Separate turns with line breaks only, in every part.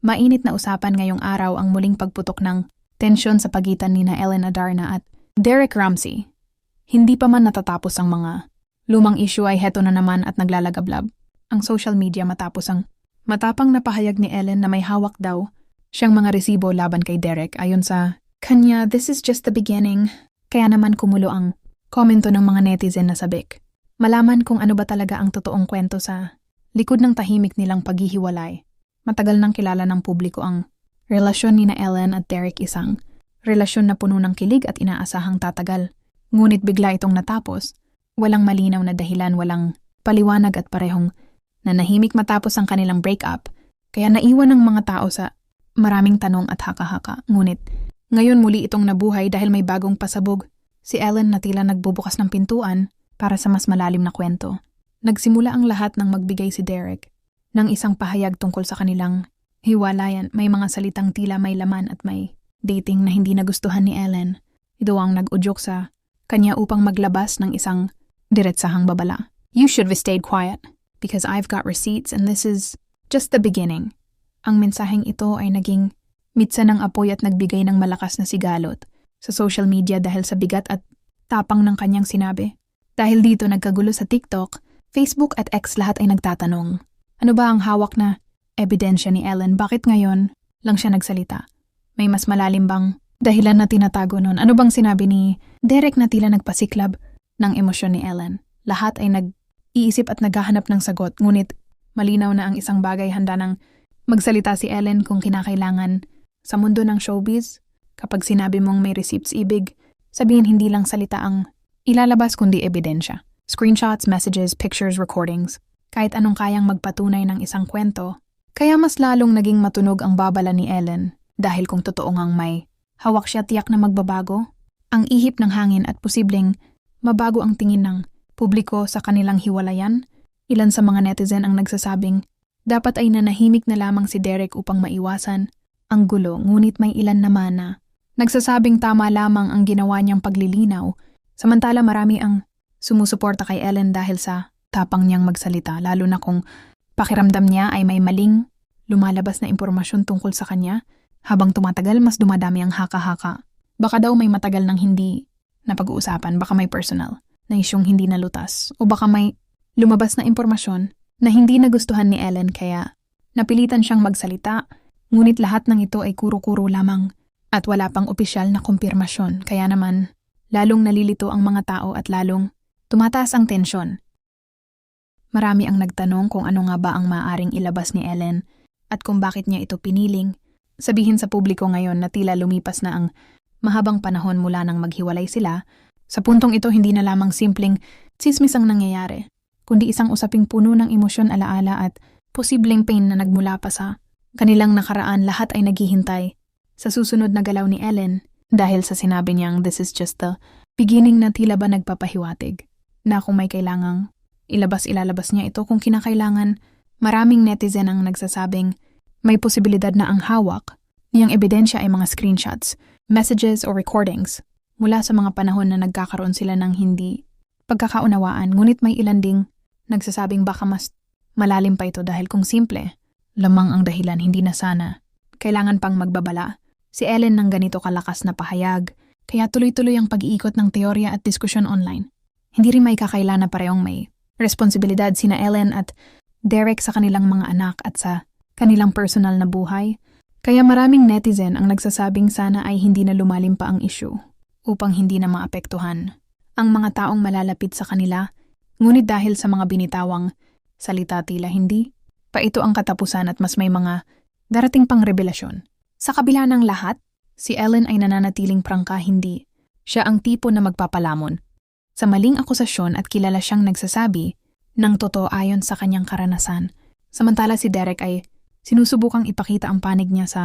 Mainit na usapan ngayong araw ang muling pagputok ng tensyon sa pagitan ni na Ellen Adarna at Derek Ramsey. Hindi pa man natatapos ang mga lumang issue ay heto na naman at naglalagablab ang social media matapos ang matapang na pahayag ni Ellen na may hawak daw siyang mga resibo laban kay Derek ayon sa kanya this is just the beginning. Kaya naman kumulo ang komento ng mga netizen na sabik. Malaman kung ano ba talaga ang totoong kwento sa likod ng tahimik nilang paghihiwalay. Matagal nang kilala ng publiko ang relasyon ni na Ellen at Derek isang relasyon na puno ng kilig at inaasahang tatagal. Ngunit bigla itong natapos, walang malinaw na dahilan, walang paliwanag at parehong nanahimik matapos ang kanilang breakup, kaya naiwan ng mga tao sa maraming tanong at haka-haka. Ngunit ngayon muli itong nabuhay dahil may bagong pasabog. Si Ellen na tila nagbubukas ng pintuan para sa mas malalim na kwento. Nagsimula ang lahat ng magbigay si Derek ng isang pahayag tungkol sa kanilang hiwalayan. May mga salitang tila may laman at may dating na hindi nagustuhan ni Ellen. Ito ang nag-udyok sa kanya upang maglabas ng isang diretsahang babala. You should have stayed quiet because I've got receipts and this is just the beginning. Ang mensaheng ito ay naging mitsa ng apoy at nagbigay ng malakas na sigalot sa social media dahil sa bigat at tapang ng kanyang sinabi. Dahil dito nagkagulo sa TikTok, Facebook at X lahat ay nagtatanong. Ano ba ang hawak na ebidensya ni Ellen? Bakit ngayon lang siya nagsalita? May mas malalim bang dahilan na tinatago nun? Ano bang sinabi ni Derek na tila nagpasiklab ng emosyon ni Ellen? Lahat ay nag-iisip at naghahanap ng sagot, ngunit malinaw na ang isang bagay handa ng magsalita si Ellen kung kinakailangan sa mundo ng showbiz. Kapag sinabi mong may receipts ibig, sabihin hindi lang salita ang ilalabas kundi ebidensya. Screenshots, messages, pictures, recordings kahit anong kayang magpatunay ng isang kwento, kaya mas lalong naging matunog ang babala ni Ellen dahil kung totoo ngang may hawak siya tiyak na magbabago, ang ihip ng hangin at posibleng mabago ang tingin ng publiko sa kanilang hiwalayan, ilan sa mga netizen ang nagsasabing dapat ay nanahimik na lamang si Derek upang maiwasan ang gulo ngunit may ilan naman na nagsasabing tama lamang ang ginawa niyang paglilinaw. Samantala marami ang sumusuporta kay Ellen dahil sa tapang niyang magsalita lalo na kung pakiramdam niya ay may maling lumalabas na impormasyon tungkol sa kanya. Habang tumatagal, mas dumadami ang haka-haka. Baka daw may matagal nang hindi na pag-uusapan, baka may personal na isyong hindi nalutas, o baka may lumabas na impormasyon na hindi nagustuhan ni Ellen kaya napilitan siyang magsalita, ngunit lahat ng ito ay kuro-kuro lamang at wala pang opisyal na kumpirmasyon kaya naman lalong nalilito ang mga tao at lalong tumataas ang tensyon Marami ang nagtanong kung ano nga ba ang maaring ilabas ni Ellen at kung bakit niya ito piniling. Sabihin sa publiko ngayon na tila lumipas na ang mahabang panahon mula nang maghiwalay sila, sa puntong ito hindi na lamang simpleng tsismis ang nangyayari, kundi isang usaping puno ng emosyon alaala at posibleng pain na nagmula pa sa kanilang nakaraan lahat ay naghihintay sa susunod na galaw ni Ellen dahil sa sinabi niyang this is just the beginning na tila ba nagpapahiwatig na kung may kailangang ilabas ilalabas niya ito kung kinakailangan. Maraming netizen ang nagsasabing may posibilidad na ang hawak niyang ebidensya ay mga screenshots, messages o recordings mula sa mga panahon na nagkakaroon sila ng hindi pagkakaunawaan ngunit may ilan ding nagsasabing baka mas malalim pa ito dahil kung simple, lamang ang dahilan hindi na sana. Kailangan pang magbabala. Si Ellen ng ganito kalakas na pahayag, kaya tuloy-tuloy ang pag-iikot ng teorya at diskusyon online. Hindi rin may kakaila na parehong may responsibilidad sina Ellen at Derek sa kanilang mga anak at sa kanilang personal na buhay, kaya maraming netizen ang nagsasabing sana ay hindi na lumalim pa ang issue upang hindi na maapektuhan ang mga taong malalapit sa kanila, ngunit dahil sa mga binitawang salita tila hindi, pa ito ang katapusan at mas may mga darating pang revelasyon. Sa kabila ng lahat, si Ellen ay nananatiling prangka hindi. Siya ang tipo na magpapalamon sa maling akusasyon at kilala siyang nagsasabi ng totoo ayon sa kanyang karanasan. Samantala si Derek ay sinusubukang ipakita ang panig niya sa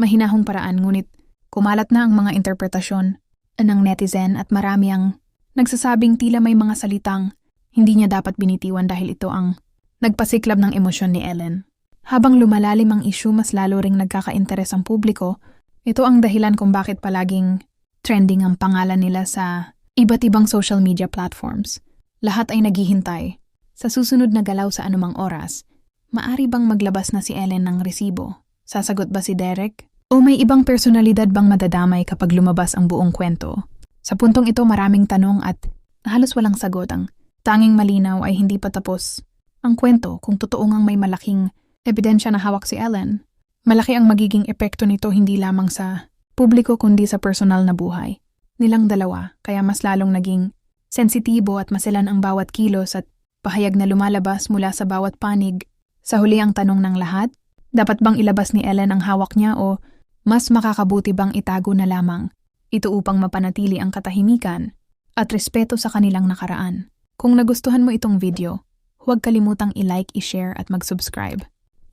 mahinahong paraan ngunit kumalat na ang mga interpretasyon ng netizen at marami ang nagsasabing tila may mga salitang hindi niya dapat binitiwan dahil ito ang nagpasiklab ng emosyon ni Ellen. Habang lumalalim ang issue mas lalo ring nagkaka-interes ang publiko, ito ang dahilan kung bakit palaging trending ang pangalan nila sa Iba't ibang social media platforms. Lahat ay naghihintay. Sa susunod na galaw sa anumang oras, maari bang maglabas na si Ellen ng resibo Sasagot ba si Derek? O may ibang personalidad bang madadamay kapag lumabas ang buong kwento? Sa puntong ito maraming tanong at halos walang sagot ang tanging malinaw ay hindi pa tapos. Ang kwento kung totoo ngang may malaking ebidensya na hawak si Ellen. Malaki ang magiging epekto nito hindi lamang sa publiko kundi sa personal na buhay. Nilang dalawa kaya mas lalong naging sensitibo at maselan ang bawat kilos at pahayag na lumalabas mula sa bawat panig. Sa huli ang tanong ng lahat, dapat bang ilabas ni Ellen ang hawak niya o mas makakabuti bang itago na lamang? Ito upang mapanatili ang katahimikan at respeto sa kanilang nakaraan. Kung nagustuhan mo itong video, huwag kalimutang i-like, i-share at mag-subscribe.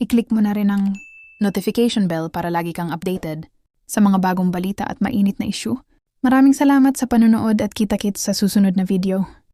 I-click mo na rin ang notification bell para lagi kang updated sa mga bagong balita at mainit na issue. Maraming salamat sa panonood at kita-kits sa susunod na video.